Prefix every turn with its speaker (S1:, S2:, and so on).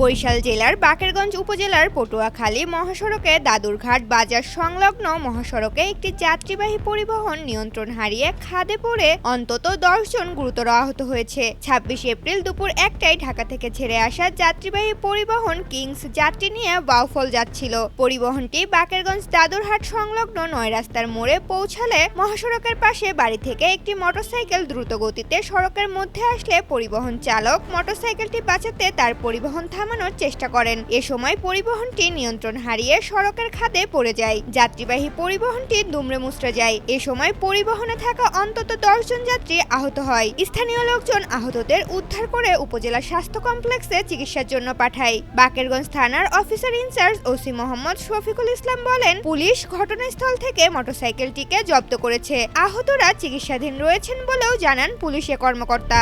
S1: বরিশাল জেলার বাকেরগঞ্জ উপজেলার পটুয়াখালী মহাসড়কে দাদুরঘাট বাজার সংলগ্ন মহাসড়কে একটি যাত্রীবাহী পরিবহন নিয়ন্ত্রণ হারিয়ে খাদে পড়ে অন্তত জন গুরুতর আহত হয়েছে। ছাব্বিশ এপ্রিল দুপুর একটায় ঢাকা থেকে ছেড়ে আসা যাত্রীবাহী পরিবহন কিংস যাত্রী নিয়ে বাউফল যাচ্ছিল। পরিবহনটি বাকেরগঞ্জ দাদুরহাট সংলগ্ন নয় রাস্তার মোড়ে পৌঁছালে মহাসড়কের পাশে বাড়ি থেকে একটি মোটরসাইকেল দ্রুত গতিতে সড়কের মধ্যে আসলে পরিবহন চালক মোটরসাইকেলটি বাঁচাতে তার পরিবহন থামানোর চেষ্টা করেন। এ সময় পরিবহনটি নিয়ন্ত্রণ হারিয়ে সড়কের খাদে পড়ে যায়। যাত্রীবাহী পরিবহনটি দুমড়ে মুচড়ে যায়। এ সময় পরিবহনে থাকা অন্তত দশজন যাত্রী আহত হয়। স্থানীয় লোকজন আহতদের উদ্ধার করে উপজেলা স্বাস্থ্য কমপ্লেক্সে চিকিৎসার জন্য পাঠায়। বাকেরগঞ্জ থানার officer in charge OC Mohammad Shafiqul Islam বলেন, পুলিশ ঘটনাস্থল থেকে মোটরসাইকেলটিকে জব্দ করেছে। আহতরা চিকিৎসাধীন রয়েছেন বলেও জানান পুলিশের কর্মকর্তা।